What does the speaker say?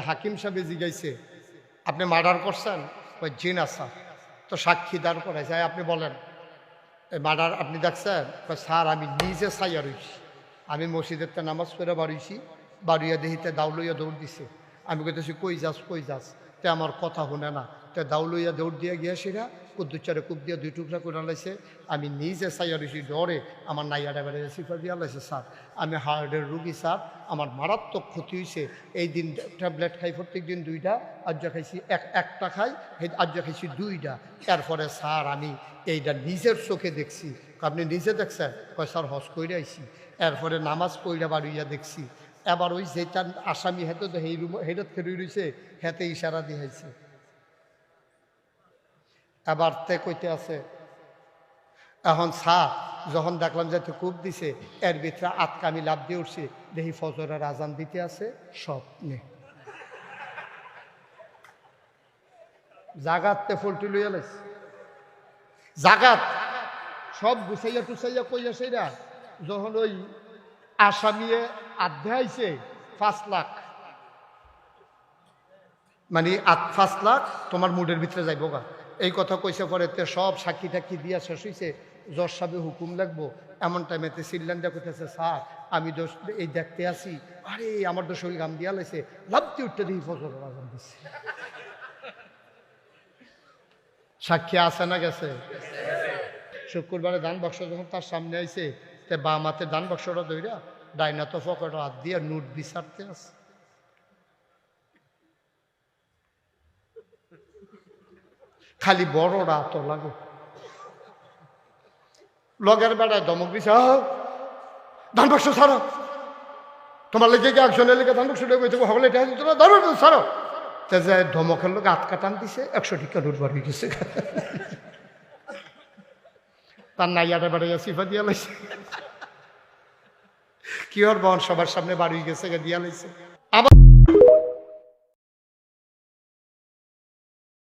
হাকিম সাহেব জিগাইছে, আপনি মার্ডার করছেন? ওই জিন আসা তো সাক্ষী দাঁড় করাইছে, "এই আপনি বলেন, এই মার্ডার আপনি দেখছেন? স্যার, আমি নিজে সাইয়া রইছি। আমি মসজিদের নামাজ করে বাড়িয়েছি বাড়িয়া দেহিতে দাউলইয়া দৌড় দিছে। আমি কইতেছি, কই যাস কই যাস? তে আমার কথা শুনে না। তে দাউলইয়া দৌড় দিয়ে গিয়েছিরা কুদ্দুচারে কুপ দিয়ে দুই টুকরা করে লাইছে আমি নিজে সাইয়া রইছি ডরে, আমার নাইয়াটা বেড়ে সিফা দিয়া লাইছে স্যার, আমি হার্টের রুগী, স্যার, আমার মারাত্মক ক্ষতি হয়েছে এই দিন ট্যাবলেট খাই, প্রত্যেক দিন দুইটা, আজ খাইছি এক, একটা খাই আজ খাইছি দুইটা। এরপরে, স্যার, আমি এইটা নিজের চোখে দেখছি। আপনি নিজে দেখছেন? কয়, স্যার হস কইরে আইছি। এরপরে নামাজ পইরা বাড়িয়া দেখছি। এবার ওই যেটা আসামি হেতে তো সেই রুম হেডত রয়েছে হেতে ইশারা দিয়েছে। এবার তে কইতে আছে, এখন স্যার, যখন দেখলাম যে কূপ দিছে, এর ভিতরে আটকা আমি লাভ দিয়ে উঠছি, দেখি ফজরের আজান দিতে আছে, স্বপ্নে। জাগাতে ফলটি লইয়া লাইছে জাগাত! সব গুছাইয়া টুসাইয়া কইয়া সেইরা যখন ওই আসামিয়ে আধে আইছে পাঁচ লাখ। মানে আট পাঁচ লাখ তোমার মুডের ভিতরে যাইব গা। এই কথা কইছে পরে তে সব সাক্ষী টাক্ষী দিয়া শেষ হইছে। জজ সাহেব হুকুম লাগবো। এমন টাইমেতে সিল্লান্ডা কইতেছে স্যার আমি দোষ এই দেখতে আসি আরে আমার তো শরীর গাম দিয়া লাইছে। লাভতে উঠতে দেখি ফসল আজান দিচ্ছে সাক্ষী আছে না গেছে। শুক্রবারে দান বাক্স যখন তার সামনে আইছে তে বা মাতে দান বাক্সটা দইরা ডাইনা তো পকেট হাত দিয়ে নোট বিচারতে আছে। খালি বড়রা তো লাগে। লগের বেড়ায় দমক "আহ, ধান বাক্স ছাড়ো। তোমার লেগে গিয়ে একজনের লেগে ধান বাক্স ডেবে তুমি হবলে এটা তোমার ধরো ছাড়ো। তা যে ধমকের লোক আট কাটান দিছে একশো টিকা নোট বার হয়ে গেছে। তার নাইয়াটা বেড়াইয়া সিফা দিয়া লাইছে। কি বহন সবার সামনে বাড়ি গেছে গা দিয়া লাইছে। আবার